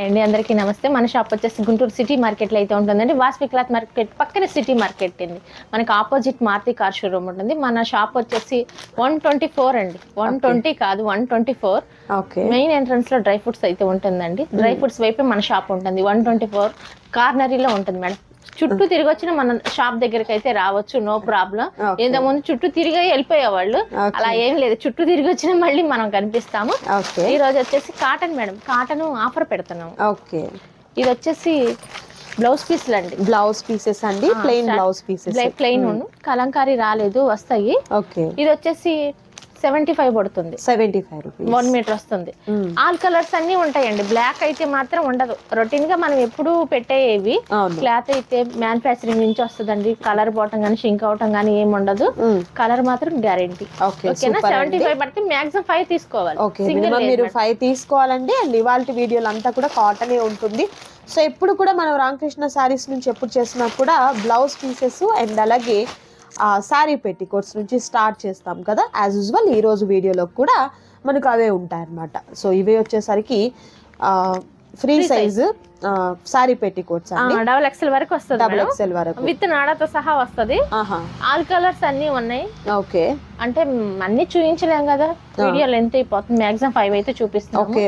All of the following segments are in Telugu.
అండి అందరికీ నమస్తే. మన షాప్ వచ్చేసి గుంటూరు సిటీ మార్కెట్లో అయితే ఉంటుందండి. వాస్వి క్లాత్ మార్కెట్ పక్కన సిటీ మార్కెట్ అండి. మనకి ఆపోజిట్ మారుతి కార్ షోరూమ్ ఉంటుంది. మన షాప్ వచ్చేసి వన్ ట్వంటీ ఫోర్ అండి. వన్ ట్వంటీ కాదు one twenty four. Okay. Main ఎంట్రన్స్లో డ్రై ఫ్రూట్స్ అయితే ఉంటుందండి. డ్రై ఫ్రూట్స్ వైపే మన షాప్ ఉంటుంది. వన్ ట్వంటీ ఫోర్ కార్నరీలో ఉంటుంది మేడం. చుట్టూ తిరిగి వచ్చిన మన షాప్ దగ్గరికి అయితే రావచ్చు నో ప్రాబ్లం Okay. ఇంత ముందు చుట్టూ తిరిగి వెళ్ళిపోయేవాళ్ళు. అలా ఏం లేదు. చుట్టూ తిరిగి వచ్చిన మళ్ళీ మనం కనిపిస్తాము. ఈ రోజు వచ్చేసి కాటన్ మేడం కాటన్ ఆఫర్ పెడుతున్నాం ఓకే ఇది వచ్చేసి బ్లౌజ్ పీస్లు అండి. బ్లౌజ్ పీసెస్ అండి. Plain blouse pieces plain kalamkari రాలేదు వస్తాయి. ఓకే ఇది వచ్చేసి సెవెంటీ ఫైవ్ పడుతుంది. Seventy five rupees. One metre వస్తుంది. ఆల్ కలర్స్ అన్ని ఉంటాయండి. బ్లాక్ అయితే మాత్రం ఉండదు. రొటీన్గా మనం ఎప్పుడు పెట్టేవి క్లాత్ అయితే మ్యానుఫ్యాక్చరింగ్ నుంచి వస్తుందండి. కలర్ పోవటం కానీ షింక్ అవటం కానీ ఏమి ఉండదు. కలర్ మాత్రం గ్యారంటీ. ఓకే ఓకేనా? సెవెంటీ ఫైవ్ పడితే మాక్సిమం ఫైవ్ తీసుకోవాలి. సింగిల్ మీరు ఫైవ్ తీసుకోవాలండి. అండ్ ఇవాళ వీడియోలు అంతా కూడా కాటనే ఉంటుంది. సో ఎప్పుడు కూడా మనం రామకృష్ణ శారీస్ నుంచి ఎప్పుడు చేసినా కూడా బ్లౌజ్ పీసెస్ అండ్ అలాగే శారీ పెట్టి కోర్స్ నుంచి స్టార్ట్ చేస్తాం కదా యాజ్ యూజువల్ ఈ రోజు వీడియోలో కూడా మనకు అవే ఉంటాయి అన్నమాట సో ఇవే వచ్చేసరికి ఫ్రీ సైజు శారీ పెట్టి కోట్స్ డబల్ ఎక్స్ఎల్ వరకు వస్తుంది డబుల్ ఎక్స్ఎల్ వరకు. విత్ నాడాతో సహా వస్తది. ఆల్ కలర్స్ అన్ని ఉన్నాయి. ఓకే. అంటే అన్ని చూపించలేం కదా. వీడియో లెంత్ అయిపోతుంది. మాక్సిమం ఫైవ్ అయితే చూపిస్తాం ఓకే.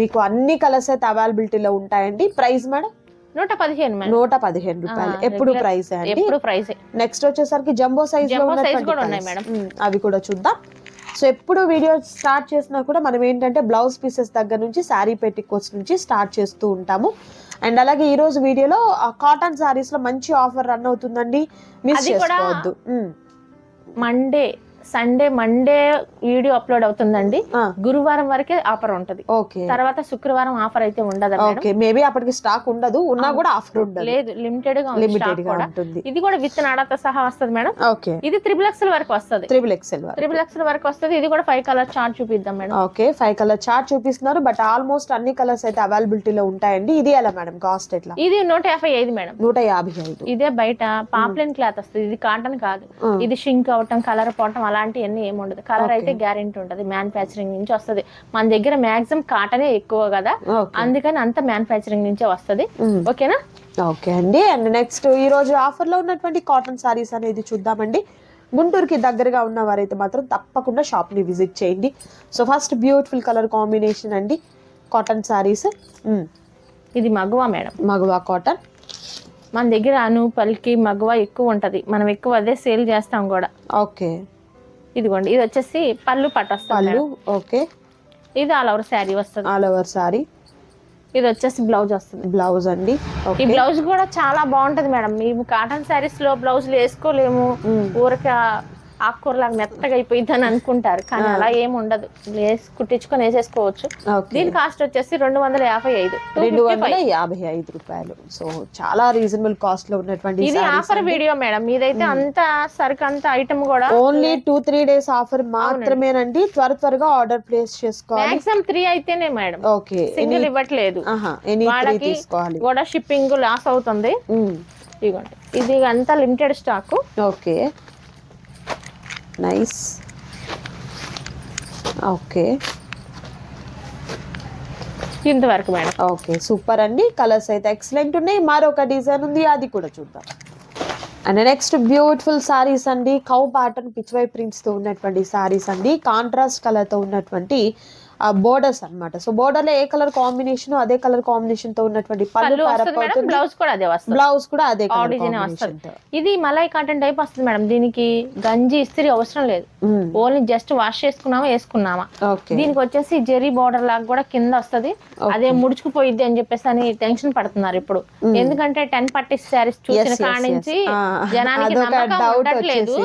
మీకు అన్ని కలర్స్ అయితే అవైలబిలిటీలో ఉంటాయండి. Price madam? నూట పదిహేను నూట పదిహేను రూపాయలు. ఎప్పుడు ప్రైస్ అండి? ఎప్పుడు ప్రైస్ నెక్స్ట్ వచ్చేసరికి జంబో సైజ్లో కూడా ఉన్నాయి. మేడం. అవి కూడా చూద్దాం. సో ఎప్పుడు వీడియో స్టార్ట్ చేసినా కూడా మనం ఏంటంటే బ్లౌజ్ పీసెస్ దగ్గర నుంచి శారీ పెట్టికోట్స్ నుంచి స్టార్ట్ చేస్తూ ఉంటాము. అండ్ అలాగే ఈ రోజు వీడియోలో కాటన్ సారీస్లో మంచి ఆఫర్ రన్ అవుతుందండి. మిస్ చేసుకోవద్దు. Monday Sunday Monday video upload అవుతుందండి. గురువారం వరకే ఆఫర్ ఉంటది. ఓకే. తర్వాత శుక్రవారం ఆఫర్ అయితే ఉండదు మేబీ అప్పటికి స్టాక్ ఉండదు. ఉన్నా కూడా ఆఫర్ ఉండదు. లేదు లిమిటెడ్గా లిమిటెడ్ కూడా. ఉంటుంది. ఇది కూడా విత్ నాడాతో సహా వస్తుంది మేడం. ఓకే. ఇది త్రిబుల్ ఎక్స్ఎల్ వరకు వస్తుంది. త్రిబుల్ ఎక్సెల్ త్రిబుల్ ఎక్స్ఎల్ వరకు వస్తుంది. ఇది కూడా ఫైవ్ కలర్ చార్ట్ చూపిద్దాం madam. Okay. Five colour chart చూపిస్తున్నారు. బట్ ఆల్మోస్ట్ అన్ని కలర్స్ అయితే అవైలబిలిటీలో ఉంటాయండి. ఇది ఎలా మేడం? కాస్ట్ ఎట్లా? ఇది నూట యాభై ఐదు మేడం. నూట యాభై ఐదు. ఇదే బయట పాప్లెన్ క్లాత్ వస్తుంది. ఇది కాటన్ కాదు. ఇది షింక్ అవటం కలర్ పోవటం అలాంటివన్నీ ఏమి ఉండదు. కలర్ అయితే గ్యారెంటీ ఉంటది. మ్యానుఫ్యాక్చరింగ్ నుంచి వస్తది. మన దగ్గర మాక్సిమం కాటనే ఎక్కువ కదా. అందుకని అంత మ్యానుఫ్యాక్చరింగ్ నుంచే వస్తది. ఓకేనా ఓకే అండి. అండ్ నెక్స్ట్ ఈ రోజు ఆఫర్లో ఉన్నటువంటి కాటన్ సారీస్ అనేది చూద్దామండి. గుంటూరుకి దగ్గరగా ఉన్న వారైతే మాత్రం తప్పకుండా షాప్ని విజిట్ చేయండి. So first beautiful colour combination అండి. కాటన్ సారీస్ ఇది మగువా మేడం. మగవా కాటన్ మన దగ్గర అను పల్కి మగువా ఎక్కువ ఉంటది. మనం ఎక్కువ అదే సేల్ చేస్తాం కూడా. ఓకే ఇదిగోండి ఇది వచ్చేసి పళ్ళు పట్టు వస్తుంది పళ్ళు ఓకే. ఇది ఆల్ ఓవర్ శారీ వస్తుంది. ఆల్ ఓవర్ సారీ ఇది వచ్చేసి బ్లౌజ్ వస్తుంది. బ్లౌజ్ అండి. ఈ బ్లౌజ్ కూడా చాలా బాగుంటది మేడం. మేము కాటన్ శారీస్లో బ్లౌజులు వేసుకోలేము. ఊరక ఆకుకూరలాగా మెత్తగా అయిపోయింది అని అనుకుంటారు కానీ అలా ఏమి ఉండదు. కుట్టించుకొని వేసేసుకోవచ్చు. దీని కాస్ట్ వచ్చేసి రెండు వందల యాభై ఐదు రెండు వందల యాభై ఐదు రూపాయలు. సో చాలా రీజనబుల్ కాస్ట్లో ఉన్నటువంటి ఇది ఆఫర్ వీడియో మేడం. ఇదైతే అంత సరుకు అంత ఐటమ్ కూడా only two three days offer మాత్రమేనండి. త్వర త్వరగా ఆర్డర్ ప్లేస్ చేసుకోవాలి. మాక్సిమం త్రీ అయితేనే మేడం. ఓకే. సింగిల్ ఇవ్వట్లేదు. వాళ్ళకి కూడా షిప్పింగ్ లాస్ అవుతుంది. ఇదిగోండి. ఇది అంతా limited stock okay. Nice okay ఇంతవరకు మేడం. ఓకే సూపర్ అండి. కలర్స్ అయితే ఎక్సలెంట్ ఉన్నాయి. మరొక డిజైన్ ఉంది అది కూడా చూద్దాం. అండ్ నెక్స్ట్ బ్యూటిఫుల్ సారీస్ అండి. కౌ ప్యాటర్న్ పిచ్వై ప్రింట్స్తో ఉన్నటువంటి సారీస్ అండి. కాంట్రాస్ట్ కలర్తో ఉన్నటువంటి బోర్డర్స్ అన్నమాట. సో బోర్డర్లో ఏ కలర్ కాంబినేషన్ అదే కలర్ కాంబినేషన్తో ఉన్నటువంటి పళ్ళు బ్లౌజ్ కూడా అదే వస్తుంది. బ్లౌజ్ కూడా అదే వస్తుంది. ఇది మలై కాటన్ టైప్ వస్తుంది మేడం. దీనికి గంజి ఇస్త్రీ అవసరం లేదు. ఓన్లీ జస్ట్ వాష్ చేసుకున్నామా వేసుకున్నామా. దీనికి వచ్చేసి జెరీ బార్డర్ లాగా కూడా కింద వస్తది. అదే ముడుచుకుపోయిద్ది అని చెప్పేసి అని టెన్షన్ పడుతున్నారు ఇప్పుడు. ఎందుకంటే టెన్ పట్టి శారీస్ చూసిన yes, కాడ yes. నుంచి ఆ, జనానికి నమ్మకం ఉండట్లేదు.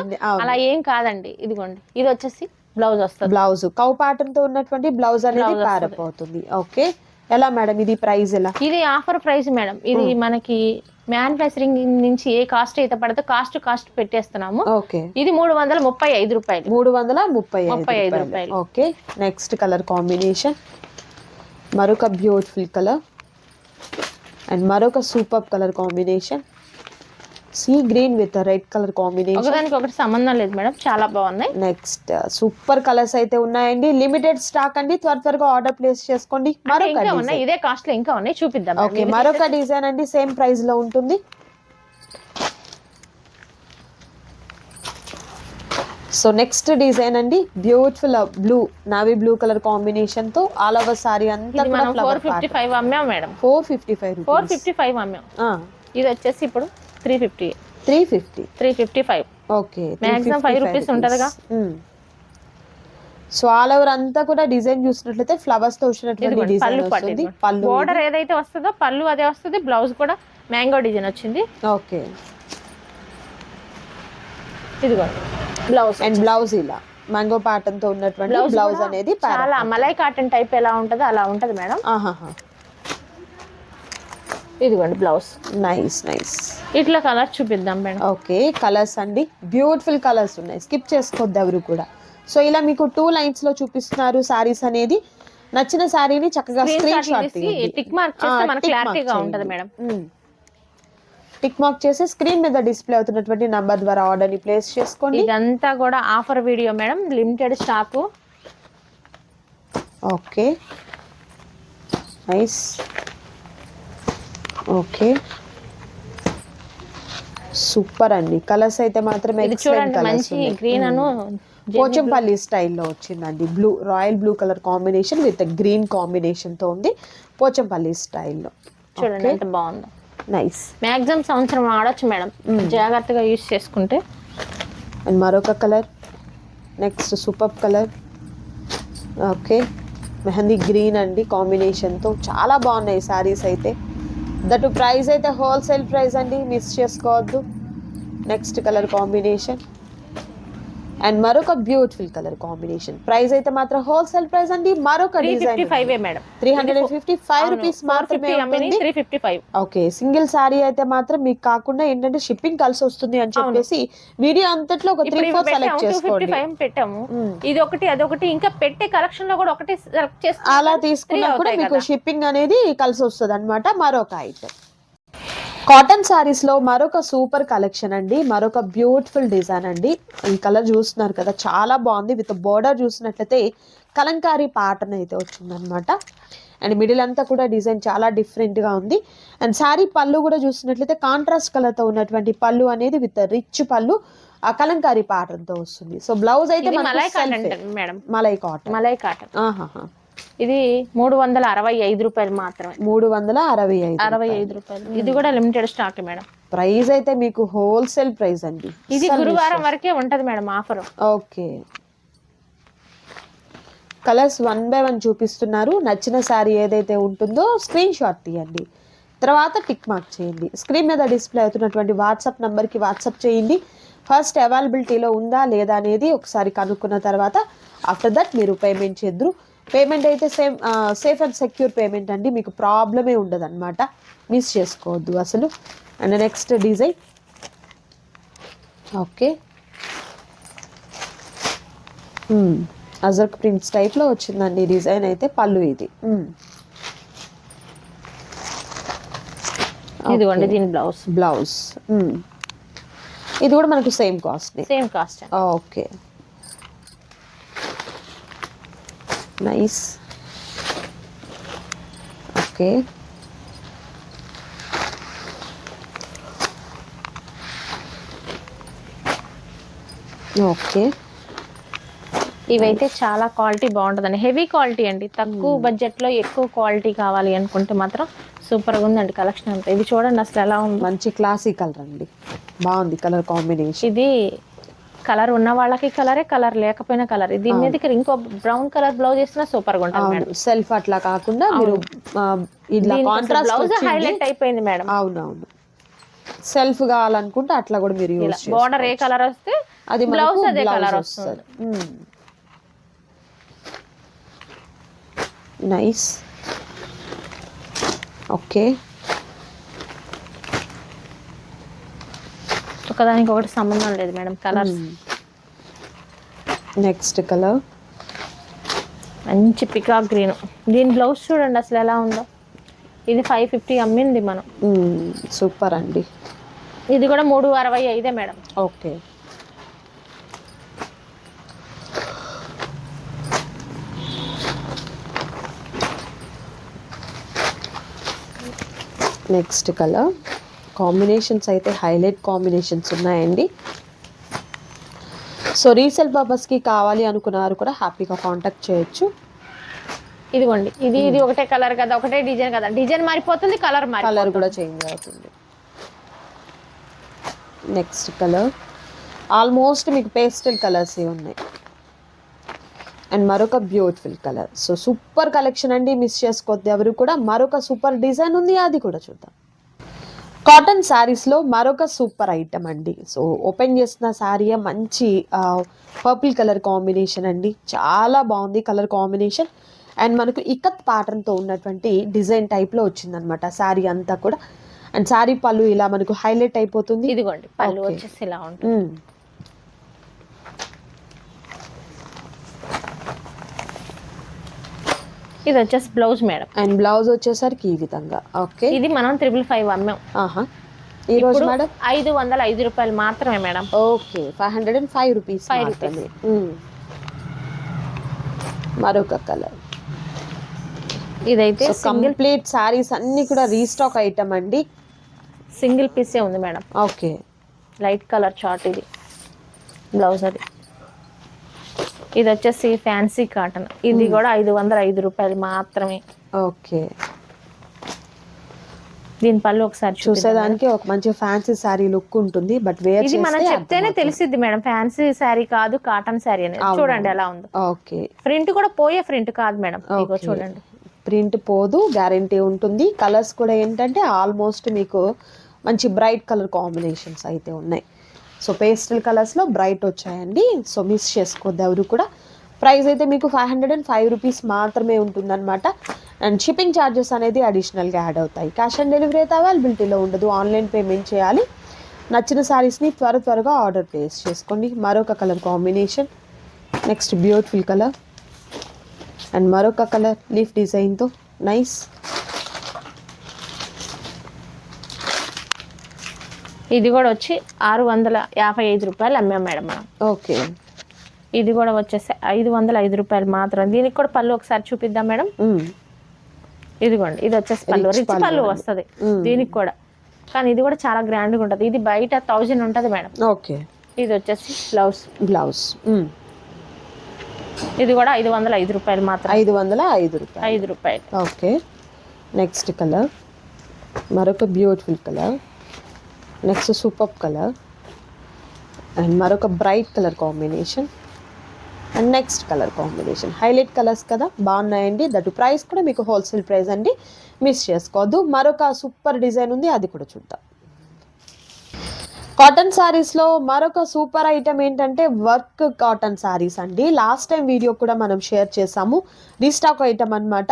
అలా ఏం కాదండి. ఇదిగోండి. ఇది వచ్చేసి బ్లౌజ్ వస్తుంది. బ్లౌజ్ కౌ ప్యాటర్న్తో ఉన్నటువంటి బ్లౌజ్ అనేది ప్యారప్ అవుతుంది ఓకే ఎలా మేడం ఇది ప్రైస్ ఎలా? ఇది ఆఫర్ ప్రైస్ మేడం ఇది మనకి మ్యానుఫ్యాక్చరింగ్ నుంచి ఏ కాస్ట్ అయితే పడదో కాస్ట్ కాస్ట్ పెట్టేస్తున్నాము. ఓకే ఇది మూడు వందల ముప్పై ఐదు రూపాయలు. మూడు వందల ముప్పై ముప్పై ఐదు రూపాయలు. ఓకే నెక్స్ట్ కలర్ కాంబినేషన్ మరొక బ్యూటిఫుల్ కలర్ అండ్ మరొక super colour combination sea green with red colour combination. ఒకదానికి ఒకటి సంబంధం లేదు మేడం చాలా బాగున్నాయి. నెక్స్ట్ సూపర్ కలర్స్ అయితే ఉన్నాయండి. లిమిటెడ్ స్టాక్ అండి. త్వర త్వరగా ఆర్డర్ ప్లేస్ చేసుకోండి. మరొక ఉన్నాయి. ఇదే కాస్ట్లో ఇంకా ఉన్నాయి. చూపిద్దాం. ఓకే మరొక డిజైన్ అండి. సేమ్ ప్రైస్లో ఉంటుంది. సో నెక్స్ట్ డిజైన్ అండి. Beautiful blue navy blue colour కాంబినేషన్తో ఆల్ ఓవర్ సారీ అంతా four fifty five అమ్మాం madam. Four fifty five four fifty five అమ్మాం. ఇది వచ్చేసి ఇప్పుడు three fifty. Three fifty? Three fifty five. Okay Maximum five rupees ఉంటదిగా? సో ఆల్ ఓవర్ అంతా కూడా డిజైన్ చూసినట్లయితే ఫ్లవర్స్తో వచ్చినటువంటి డిజైన్ పళ్ళు వస్తుంది. పళ్ళు బోర్డర్ ఏదైతే వస్తుందో పళ్ళు అదే వస్తుంది బ్లౌజ్ కూడా మ్యాంగో డిజైన్ వచ్చింది. ఓకే. ఇదిగోండి బ్లౌజ్ అండ్ బ్లౌజ్ ఇలా మ్యాంగో ప్యాటర్న్తో ఉన్నటువంటి బ్లౌజ్ అనేది చాలా మలై కాటన్ టైప్ ఎలా ఉంటుందో అలా ఉంటది మేడం. ఆహాహా. ఇదిగోండి బ్లౌజ్. నైస్ నైస్ ఇట్లా కలర్ చూపిద్దాం మేడం. ఓకే కలర్స్ అండి. బ్యూటిఫుల్ కలర్స్ ఉన్నాయి. స్కిప్ చేసుకోవద్దు ఎవరు కూడా. సో ఇలా మీకు టూ లైన్స్లో చూపిస్తున్నారు సారీస్ అనేది. నచ్చిన సారీని చక్కగా స్క్రీన్ షాట్ టిక్ మార్క్ చేస్తే మనకు క్లారిటీగా ఉంటది మేడం. టిక్ మార్క్ చేసి స్క్రీన్ మీద డిస్ప్లే అవుతున్నటువంటి నంబర్ ద్వారా ఆర్డర్ని ప్లేస్ చేసుకోండి. ఇదంతా కూడా offer video madam. Limited stock okay nice okay. Super అండి. కలర్స్ అయితే మాత్రం ఇది excellent చూడండి మంచి. గ్రీన్ అను పోచంపల్లి స్టైల్లో వచ్చిందండి. Blue royal blue colour combination with green కాంబినేషన్తో ఉంది. పోచంపల్లి స్టైల్లో. చూడండి ఎంత బాగుందో. నైస్ మాక్సిమం సంవత్సరం ఆడొచ్చు మేడం. జాగ్రత్తగా యూస్ చేసుకుంటే. అండ్ మరొక colour next super colour okay mehndi green అండి. కాంబినేషన్తో చాలా బాగున్నాయి సారీస్ అయితే. దట్ ప్రైస్ అయితే హోల్సేల్ ప్రైస్ అండి మిస్ చేసుకోవద్దు. Next colour combination. అండ్ మరొక బ్యూటిఫుల్ కలర్ కాంబినేషన్ ప్రైస్ అయితే మాత్రం హోల్సేల్ ప్రైస్ అండి. మరొక design madam. Three hundred and fifty five rupees మాత్రమే ఉంటుంది. Three fifty five okay single sari అయితే మాత్రం మీకు కాకుండా ఏంటంటే షిప్పింగ్ కలిసి వస్తుంది అని చెప్పేసి వీడియో అంతట్లో ఒక త్రీ ఫోర్ సెలెక్ట్ చేసుకోండి. ఫైవ్ పెట్టాము. మ్మ్. ఇది ఒకటి అదొకటి ఇంకా పెట్టే కలెక్షన్లో కూడా ఒకటి సెలెక్ట్ చేస్తే అలా తీసుకున్నా కూడా మీకు. షిప్పింగ్ అనేది కలిసి వస్తుంది అనమాట మరొక ఐటమ్ కాటన్ సారీస్లో మరొక సూపర్ కలెక్షన్ అండి మరొక బ్యూటిఫుల్ డిజైన్ అండి. ఈ కలర్ చూస్తున్నారు కదా చాలా బాగుంది. విత్ బోర్డర్ చూసినట్లయితే కలంకారీ ప్యాటర్న్ అయితే వచ్చిందనమాట అండ్ మిడిల్ అంతా కూడా డిజైన్ చాలా డిఫరెంట్గా ఉంది. అండ్ శారీ పళ్ళు కూడా చూసినట్లయితే కాంట్రాస్ట్ కలర్తో ఉన్నటువంటి పళ్ళు అనేది విత్ రిచ్ పళ్ళు ఆ కలంకారీ ప్యాటర్న్తో వస్తుంది. సో బ్లౌజ్ అయితే malai cotton malai cotton malai cotton ఇది మూడు వందల అరవై ఐదు రూపాయలు మాత్రమే. మూడు వందల అరవై ఐదు అరవై ఐదు రూపాయలు. ఇది కూడా లిమిటెడ్ స్టాక్ మేడం. ప్రైస్ అయితే మీకు హోల్సేల్ ప్రైస్ అండి. ఇది గురువారం వరకే ఉంటది madam offer. Okay. Colours one by one చూపిస్తున్నారు. నచ్చిన శారీ ఏదైతే ఉంటుందో స్క్రీన్ షాట్ తీయండి. తర్వాత టిక్ మార్క్ చేయండి. స్క్రీన్ మీద డిస్ప్లే అవుతున్నటువంటి వాట్సాప్ నంబర్కి వాట్సాప్ చేయండి. ఫస్ట్ అవైలబిలిటీలో ఉందా లేదా అనేది ఒకసారి కనుక్కున్న తర్వాత ఆఫ్టర్ దట్ మీరు పేమెంట్ చేద్దరు. పేమెంట్ అయితే same safe and secure payment అండి. మీకు ప్రాబ్లమే ఉండదు అనమాట మిస్ చేసుకోవద్దు అసలు. And next design okay. Ajrakh prints టైప్లో వచ్చిందండి డిజైన్ అయితే పళ్ళు ఇది. మ్మ్. ఇదిగోండి దీని బ్లౌజ్ బ్లౌజ్ మ్మ్. ఇది కూడా మనకు same cost same cost okay nice okay okay ఇవైతే చాలా క్వాలిటీ బాగుంటుందండి. హెవీ క్వాలిటీ అండి. తక్కువ బడ్జెట్లో ఎక్కువ క్వాలిటీ కావాలి అనుకుంటే మాత్రం సూపర్గా ఉందండి కలెక్షన్ అంతా. ఇది చూడండి అసలు ఎలా ఉంది. మంచి క్లాసీ కలర్ అండి. బాగుంది కలర్ కాంబినేషన్. ఇది కలర్ ఉన్న వాళ్ళకి కలరే కలర్ లేకపోయినా కలర్. దీని మీదకి ఇంకో బ్రౌన్ కలర్ బ్లౌజ్ వేసినా సూపర్గా ఉంటుంది మేడం. సెల్ఫ్ అట్లా కాకుండా మీరు ఆ, ఇట్లా కాంట్రాస్ట్ బ్లౌజ్ హైలైట్ అయిపోయింది మేడం. అవునవును. సెల్ఫ్ కావాలనుకుంటే అట్లా కూడా మీరు బార్డర్ ఏ కలర్ వస్తే అది బ్లౌజ్ అదే కలర్ వస్తుంది. నైస్ ఓకే ఒకదానికి ఒకటి సంబంధం లేదు మేడం కలర్స్. Next colour. మంచి పికాక్ గ్రీన్. దీని బ్లౌజ్ చూడండి అసలు ఎలా ఉందో. ఇది ఫైవ్ ఫిఫ్టీ అమ్మింది మనం. సూపర్ అండి. ఇది కూడా మూడు అరవై ఐదే madam. Okay. Next colour. Combinations అయితే హైలైట్ కాంబినేషన్స్ ఉన్నాయండి. సో రీసేల్ పర్పస్కి కావాలి అనుకున్నారు కూడా హ్యాపీగా కాంటాక్ట్ చేయొచ్చు. ఇదిగోండి ఇది ఇది ఒకటే కలర్ కదా ఒకటే డిజైన్ కదా. డిజైన్ మారిపోతుంది కలర్ మారి కలర్ కూడా చేంజ్ అవుతుంది. Next colour. ఆల్మోస్ట్ మీకు పేస్టల్ కలర్స్ ఉన్నాయి. అండ్ మరొక beautiful colour. So super collection అండి మిస్ చేసుకోవద్దు ఎవరు కూడా. మరొక సూపర్ డిజైన్ ఉంది అది కూడా చూద్దాం. కాటన్ శారీస్లో మరొక సూపర్ ఐటమ్ అండి. సో ఓపెన్ చేసిన శారీ మంచి పర్పుల్ కలర్ కాంబినేషన్ అండి. చాలా బాగుంది కలర్ కాంబినేషన్. అండ్ మనకు ఇకత్ ప్యాటర్న్తో ఉన్నటువంటి డిజైన్ టైప్లో వచ్చిందనమాట శారీ అంతా కూడా. అండ్ శారీ పళ్ళు ఇలా మనకు హైలైట్ అయిపోతుంది. ఇదిగోండి పళ్ళు. వచ్చేసి ఇలా ఉంటుంది. ఇది వచ్చేసి బ్లౌజ్ మేడం. అండ్ బ్లౌజ్ వచ్చేసరికి ఈ విధంగా. ఓకే. ఇది మనం త్రిబుల్ ఫైవ్ అమ్మాం. ఆహా. ఈ రోజు మేడం? ఐదు వందల ఐదు రూపాయలు మాత్రమే madam. Okay. Five hundred and five rupees మాత్రమే. మ్మ్. మరొక కలర్. ఇదైతే కంప్లీట్ సారీస్ అన్ని కూడా రీస్టాక్ ఐటమ్ అండి. సింగిల్ పీసే ఉంది madam. Okay. Light colour chart ఇది. బ్లౌజ్ అది. ఇది వచ్చేసి ఫ్యాన్సీ కాటన్ ఇది. కూడా ఐదు వందల ఐదు రూపాయలు మాత్రమే. ఓకే. దీని పళ్ళు ఒకసారి చూసేదానికి ఒక మంచి ఫ్యాన్సీ సారీ లుక్ ఉంటుంది బట్ వేర్ ఇది మనం చెప్తేనే తెలిసిద్ది మేడం ఫ్యాన్సీ శారీ కాదు కాటన్ శారీ అనేది. చూడండి ఎలా ఉందో. ఓకే. ప్రింట్ కూడా పోయే ప్రింట్ కాదు మేడం. చూడండి. ప్రింట్ పోదు గ్యారంటీ ఉంటుంది. కలర్స్ కూడా ఏంటంటే ఆల్మోస్ట్ మీకు మంచి బ్రైట్ కలర్ కాంబినేషన్స్ అయితే ఉన్నాయి. సో పేస్టల్ కలర్స్లో బ్రైట్ వచ్చాయండి. సో మిస్ చేసుకోవద్దు ఎవరు కూడా. ప్రైస్ అయితే మీకు five hundred and five rupees మాత్రమే ఉంటుందన్నమాట. అండ్ షిప్పింగ్ ఛార్జెస్ అనేది అడిషనల్గా యాడ్ అవుతాయి. క్యాష్ ఆన్ డెలివరీ అయితే అవైలబిలిటీలో ఉండదు. ఆన్లైన్ పేమెంట్ చేయాలి. నచ్చిన శారీస్ని త్వర త్వరగా ఆర్డర్ ప్లేస్ చేసుకోండి. మరొక colour combination next beautiful colour and మరొక కలర్ లీఫ్ డిజైన్తో నైస్ ఇది కూడా వచ్చి ఆరు వందల యాభై ఐదు రూపాయలు అమ్మాం మేడం మనం. ఓకే. ఇది కూడా వచ్చేసి ఐదు వందల ఐదు రూపాయలు మాత్రం. దీనికి కూడా పళ్ళు ఒకసారి చూపిద్దాం మేడం. ఇదిగోండి ఇది వచ్చేసి పళ్ళు. రిచ్ పళ్ళు. వస్తుంది. దీనికి కూడా. కానీ ఇది కూడా చాలా గ్రాండ్గా ఉంటుంది. ఇది బయట థౌజండ్ ఉంటుంది మేడం. ఓకే. ఇది వచ్చేసి బ్లౌజ్. బ్లౌజ్. ఇది కూడా ఐదు వందల ఐదు రూపాయలు మాత్రం. ఐదు వందల ఐదు రూపాయలు. ఐదు రూపాయలు. ఓకే. Next colour. మరొక beautiful colour. Next super colour and మరొక bright colour combination and next colour combination highlight colours కదా బాగున్నాయండి. దట్ ప్రైస్ కూడా మీకు హోల్సేల్ ప్రైస్ అండి. మిస్ చేసుకోవద్దు మరొక సూపర్ డిజైన్ ఉంది అది కూడా చూద్దాం. కాటన్ శారీస్లో మరొక సూపర్ ఐటమ్ ఏంటంటే వర్క్ కాటన్ శారీస్ అండి. లాస్ట్ టైం వీడియో కూడా మనం షేర్ చేసాము. రీస్టాక్ ఐటమ్ అనమాట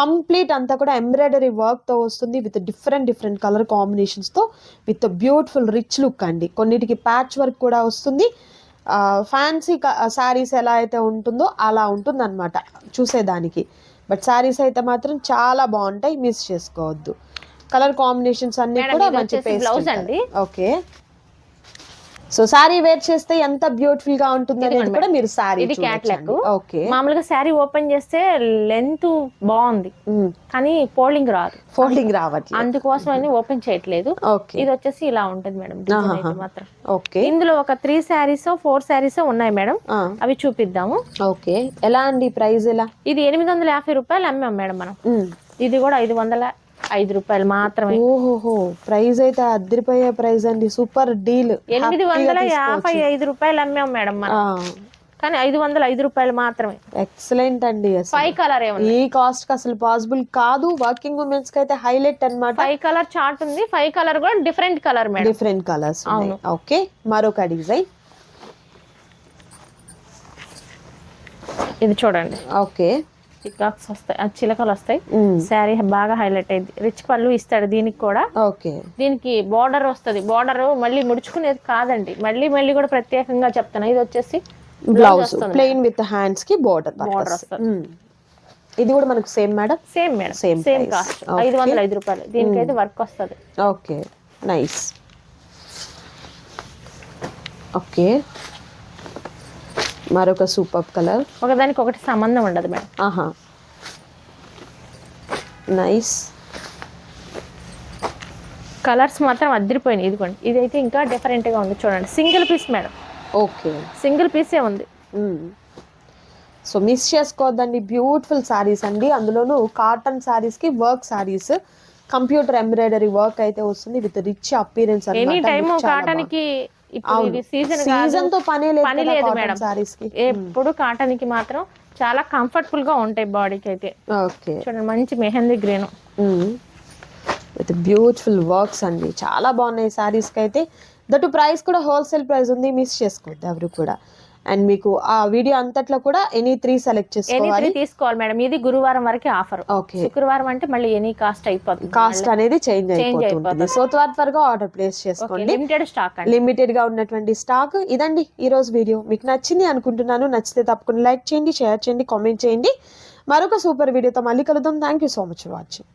కంప్లీట్ అంతా కూడా ఎంబ్రాయిడరీ వర్క్తో వస్తుంది విత్ డిఫరెంట్ డిఫరెంట్ కలర్ కాంబినేషన్స్తో విత్ బ్యూటిఫుల్ రిచ్ లుక్ అండి. కొన్నిటికి ప్యాచ్ వర్క్ కూడా వస్తుంది. ఫ్యాన్సీ శారీస్ ఎలా అయితే ఉంటుందో అలా ఉంటుందన్నమాట చూసేదానికి. బట్ శారీస్ అయితే మాత్రం చాలా బాగుంటాయి మిస్ చేసుకోవద్దు. కలర్ కాంబినేషన్స్ అన్ని కూడా మంచి అండి. ఓకే సో సారీ వేర్ చేస్తే ఎంత బ్యూటిఫుల్గా ఉంటుంది అనేది కూడా. మీరు సారీ ఇది క్యాట్లాక్ ఓకే మామూలుగా శారీ ఓపెన్ చేస్తే లెంత్ బాగుంది. కానీ ఫోల్డింగ్ రాదు. ఫోల్డింగ్ రావట్లేదు. అందుకోసం అని ఓపెన్ చేయట్లేదు. ఇది వచ్చేసి ఇలా ఉంటుంది మేడం మాత్రం. ఓకే ఇందులో ఒక త్రీ శారీస్ ఫోర్ శారీస్ ఉన్నాయి మేడం. అవి చూపిద్దాము. ఓకే ఎలా అండి ప్రైస్ ఎలా? ఇది ఎనిమిది వందల యాభై రూపాయలు అమ్మాం మేడం మనం. మ్మ్. ఇది కూడా ఐదు వందల ఐదు రూపాయలు మాత్రమే. ఓహోహో ప్రైస్ అయితే అద్దరిపోయే ప్రైస్ అండి. Super deal. ఎనిమిది వందల యాభై ఐదు రూపాయలు అమ్మాం మేడం మనం. కానీ ఐదు వందల ఐదు రూపాయలు మాత్రమే. ఎక్సలెంట్ అండి ఫైవ్ కలర్ ఈ కాస్ట్ అసలు పాసిబుల్ కాదు. వర్కింగ్ ఉమెన్స్కి అయితే హైలైట్ అన్నమాట. ఫైవ్ కలర్ చార్ట్ ఉంది. ఫైవ్ కలర్ కూడా different colour madam. Different colours అవును. ఓకే మరొక డిజైన్ ఇది చూడండి. ఓకే పికాక్స్ వస్తాయి చిలకలు వస్తాయి. శారీ బాగా హైలైట్ అయింది. రిచ్ పళ్ళు ఇస్తాడు దీనికి కూడా. ఓకే. దీనికి బార్డర్ వస్తుంది. బార్డర్ మళ్ళీ ముడుచుకునేది కాదండి. మళ్ళీ మళ్ళీ కూడా ప్రత్యేకంగా చెప్తాను ఇది వచ్చేసి బ్లౌజ్. ప్లెయిన్ విత్ హ్యాండ్స్కి బోర్డర్ Border వస్తుంది. ఇది కూడా మనకు same madam same madam same price. Cost. ఐదు వందల ఐదు రూపాయలు. దీనికైతే వర్క్ వస్తుంది. ఓకే నైస్ ఓకే మరొక సూపర్ కలర్ ఒకదానికి ఒకటి సంబంధం ఉండదు మేడం. ఆహా. నైస్ కలర్స్ మాత్రం అద్దరిపోయినాయి ఇదిగోండి. ఇదైతే ఇంకా డిఫరెంట్గా ఉంది. చూడండి. Single piece madam. Okay single పీసే ఉంది. సో మిస్ చేసుకోవద్దండి బ్యూటిఫుల్ శారీస్ అండి. అందులోనూ కాటన్ శారీస్కి work saris computer embroidery work అయితే వస్తుంది with rich appearance any time కాటన్కి ఇప్పుడు ఇది సీజన్ సీజన్తో పని పని లేదు మేడం. శారీస్కి. ఎప్పుడు కాటన్కి మాత్రం చాలా కంఫర్టబుల్గా ఉంటాయి బాడీకి అయితే. ఓకే. చూడండి మంచి mehndi green. With beautiful works అండి. చాలా బాగున్నాయి శారీస్కి అయితే. దట్ ప్రైస్ కూడా హోల్సేల్ ప్రైస్ ఉంది. మిస్ చేసుకోవద్దు ఎవరు కూడా. అండ్ మీకు ఆ వీడియో అంతట్లో కూడా ఎనీ త్రీ సెలెక్ట్ చేసుకోవాలి. తీసుకోవాలి మేడం. ఇది గురువారం వరకు ఆఫర్ ఓకే శుక్రవారం అంటే మళ్ళీ ఎనీ కాస్ట్ అయిపోతుంది. కాస్ట్ అనేది చేంజ్ అయిపోతుంటుంది సో త్వర త్వరగా ఆర్డర్ ప్లేస్ చేసుకోండి. లిమిటెడ్ స్టాక్ లిమిటెడ్గా ఉన్నటువంటి స్టాక్ ఇదండి ఈ రోజు వీడియో మీకు నచ్చింది అనుకుంటున్నాను. నచ్చితే తప్పకుండా లైక్ చేయండి షేర్ చేయండి కామెంట్ చేయండి. మరొక సూపర్ వీడియోతో మళ్ళీ కలుద్దాం. Thank you so much for watching